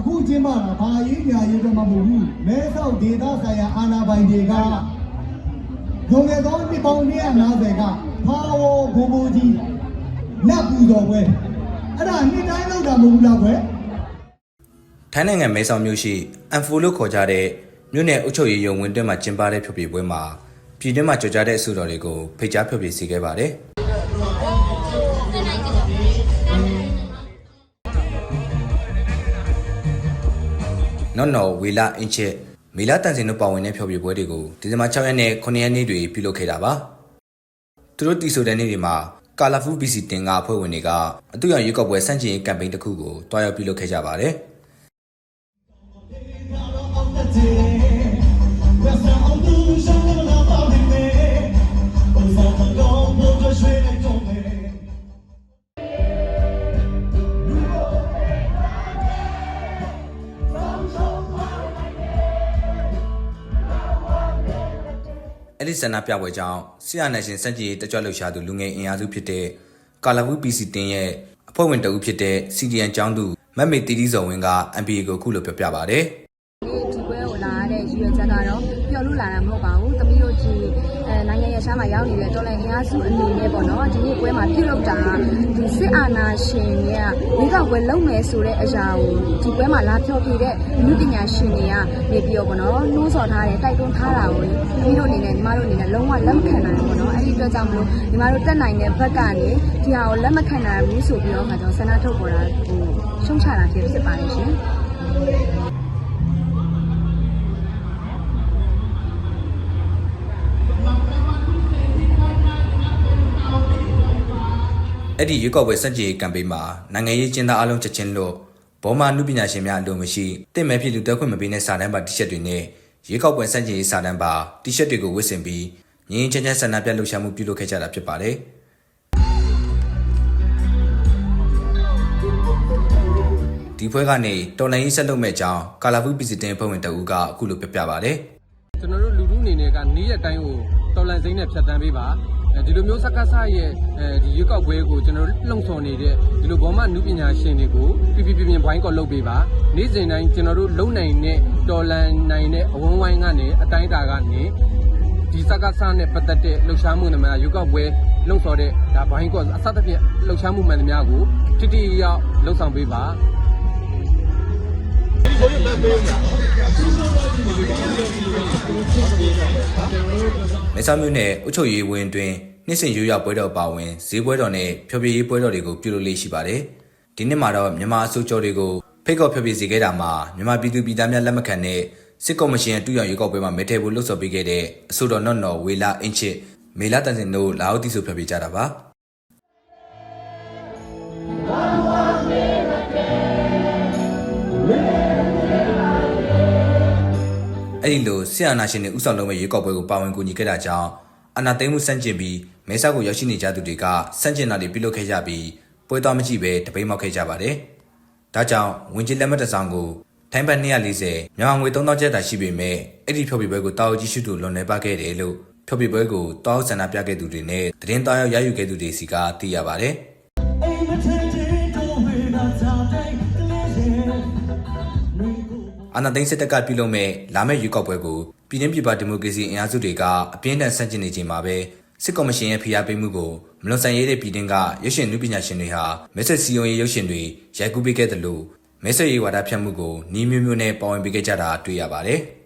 အခုကျင်းပတာဘာရေးညာရေးတော့မဟုတ်ဘူးမဲဆောက်ဒေသဆိုင်ရာအာဏာပိုင်တွေကလွန်ခဲ့သောနှစ်ပေါင်း150ကဖာဝေါ်ဘိုးဘိုးကြီးနတ်ပူတော်ပွဲအဲ့ဒါနှစ်တိုင်းလောက်တာမဟုတ်ဘူးလားကွယ်ထိုင်းနိုင်ငံမဲဆောက်မြို့ရှိအန်ဖူလို့ခေါ်ကြတဲ့မြို့နယ်အုပ်ချုပ်ရေးရုံးဝင်တွင်းမှာကျင်းပတဲ့ဖျော်ဖြေပွဲမှာပြည်တွင်းမှာကြော်ကြားတဲ့အဆိုတော်တွေကိုဖိတ်ကြားဖျော်ဖြေစီခဲ့ပါတယ်။ နော်နော်ဝီလာအင်ချစ်မီလာတန်စင်တို့ပါဝင်တဲ့ဖျော်ဖြေပွဲတွေကိုဒီဇင်ဘာ6ရက်နဲ့9ရက်နေ့တွေပြုလုပ်ခဲ့တာပါ။သူတို့တီဆိုတဲ့နေ့တွေမှာကာလာဖူ BC တင်ကအဖွဲ့ဝင်တွေကအတူရရွေးကောက်ပွဲစန့်ကျင်ရေးကမ်ပိန်းတစ်ခုကိုတွားရောက်ပြုလုပ်ခဲ့ကြပါတယ်။ အဲ့ဒီဆန္ဒပြပွဲကြောင့်ဆီယနယ်ရှင်စန့်ကျင်ရေးတက်ကြွလှုပ်ရှားသူလူငယ်အင်အားစုဖြစ်တဲ့ကာလာဘူး PC တင်ရဲ့အဖွဲ့ဝင်တအုပ်ဖြစ်တဲ့ CDN ကျောင်းသူမက်မေတီတီဇော်ဝင်းက MPA ကိုခုလိုပြောပြပါဗျ။ ဒီပွဲကိုလာရတဲ့ရည်ရွယ်ချက်ကတော့ပျော်လို့လာတာမ ဟုတ်ပါဘူး။သမီးတို့ဒီအဲနိုင်ငံရရှားမှာရောက်နေတဲ့တော်လိုင်းအင်အားစုအနေနဲ့ပေါ့နော်ဒီနေ့ပွဲမှာပြုလုပ်တာဒီစစ်အာဏာရှင်ရဲ့မိကောက်ပွဲလုပ်မယ်ဆိုတဲ့အရာကိုဒီပွဲမှာလာဖျော်ဖြေတဲ့လူပညာရှင်တွေကနေပြီးတော့ပေါ့နော်နှိုးဆော်ထားတယ်တိုက်တွန်းထားတာကိုသမီးတို့အနေနဲ့ညီမတို့အနေနဲ့လုံးဝလက်မခံနိုင်ဘူးပေါ့နော်အဲ့ဒီအတွက်ကြောင့်မလို့ညီမတို့တက်နိုင်တဲ့ဘက်ကနေဒီဟာကိုလက်မခံနိုင်ဘူးဆိုပြီးတော့ခါကျတော့ဆန္ဒထုတ်ပေါ်တာဟိုရှုံးချတာဖြစ်ဖြစ်ပါတယ်ရှင် အဲ့ဒီရွေးကောက်ပွဲစန့်ကျင်ရေးကမ်ပိန်းမှာနိုင်ငံရေးကျင်းသားအလုံးချက်ချင်းလို့ဘောမာနုပညာရှင်များအလိုမရှိတင့်မဲ့ဖြစ်လူတက်ခွင့်မပေးတဲ့စာတမ်းပါတီရှပ်တွေနဲ့ရွေးကောက်ပွဲစန့်ကျင်ရေးစာတမ်းပါတီရှပ်တွေကိုဝတ်ဆင်ပြီးငင်းငင်းချမ်းချမ်းဆန္ဒပြလှုပ်ရှားမှုပြုလုပ်ခဲ့ကြတာဖြစ်ပါတယ်ဒီဖွဲကနေတော်လိုင်းရေးဆက်လုပ်မဲ့အကြောင်းကာလာဖူးပီစီတင်ဖွဲ့ဝင်တအူးကအခုလိုပြောပြပါဗျကျွန်တော်တို့လူထုအနေနဲ့ကနေ့ရက်တိုင်းကိုတော်လန်စိမ့်နဲ့ဖြတ်တန်းပေးပါအဲ ဒီလိုမျိုးစက္ကဆရဲ့အဲဒီရွေးကောက်ပွဲကိုကျွန်တော်တို့လှုံ့ဆော်နေတဲ့ဒီလိုဘောမနုပညာရှင်တွေကိုပြပြပြပြဘိုင်းကော်လုပ်ပေးပါနေ့စဉ်တိုင်းကျွန်တော်တို့လုံနိုင်တဲ့တော်လန်နိုင်တဲ့အဝန်းဝိုင်းကနေအတိုင်းအတာကနေဒီစက္ကဆနဲ့ပတ်သက်တဲ့လှုပ်ရှားမှုတွေမှာရွေးကောက်ပွဲလှုံ့ဆော်တဲ့ဒါဘိုင်းကော်အစသဖြင့်လှုပ်ရှားမှုမှန်သမျှကိုတိတိကျကျလှုံ့ဆော်ပေးပါ မဲဆောက်မြို့နယ်အုပ်ချုပ်ရေးဝင်းတွင်နှစ်စဉ်ရိုးရပွဲတော်ပါဝင်ဈေးပွဲတော်နဲ့ဖျော်ဖြေရေးပွဲတော်တွေကိုပြုလုပ်လေးရှိပါတယ်။ဒီနှစ်မှာတော့မြန်မာအစိုးရတွေကိုဖိတ်ခေါ်ဖျော်ဖြေစေခဲ့တာမှာမြန်မာပြည်သူပြည်သားများလက်မခံတဲ့စစ်ကော်မရှင်အတူရရွေးကောက်ပွဲမှာမဲထည့်ဖို့လှုံ့ဆော်ပေးခဲ့တဲ့အဆိုတော်နော်နော်ဝေလာအင်ချစ်မေလာတန်စင်တို့လာအောင်တီဆိုဖျော်ဖြေကြတာပါ။ အဲ့ဒီလိုဆီယနာရှင်တွေဥဆောင်လုပ်မဲ့ရွေးကောက်ပွဲကိုပါဝင်ကူညီခဲ့တာကြောင့်အနာသိမ်းမှုစန့်ကျင်ပြီးမဲဆောက်ကိုရောက်ရှိနေကြသူတွေကစန့်ကျင်တာတွေပြုလုပ်ခဲ့ကြပြီးပွဲတော်မကြည့်ပဲတပိတ်မောက်ခဲ့ကြပါတယ်။ဒါကြောင့်ဝင်ကြီးလက်မှတ်တစ်စောင်ကိုထိုင်းဘတ်240မြန်မာငွေ3000ကျပ်သာရှိပေမဲ့အဲ့ဒီဖြော်ပြပွဲကိုတာဝကြီးရှုသူလွန်နေပါခဲ့တယ်လို့ဖြော်ပြပွဲကိုတောက်ဆန္ဒပြခဲ့သူတွေနဲ့သတင်းသားရောက်ရယူခဲ့သူတွေစီကသိရပါတယ်။ အာဏာသိမ်းစစ်တပ်ကပြုလုပ်မဲ့လာမယ့်ရွေးကောက်ပွဲကိုပြည်내ပြည်ပဒီမိုကရေစီအင်အားစုတွေကအပြင်းထန်ဆန့်ကျင်နေချိန်မှာပဲစစ်ကော်မရှင်ရဲ့ဖိအားပေးမှုကိုမလွန်ဆန်ရေးတဲ့ပြည်တွင်းကရုပ်ရှင်နုပညာရှင်တွေဟာမဲဆက်စီယုံရေးရုပ်ရှင်တွေရိုက်ကူးပေးခဲ့တယ်လို့မဲဆက်ရေးဝါဒဖြန့်မှုကိုနှီးမျိုးမျိုးနဲ့ပါဝင်ပေးခဲ့ကြတာတွေ့ရပါတယ်။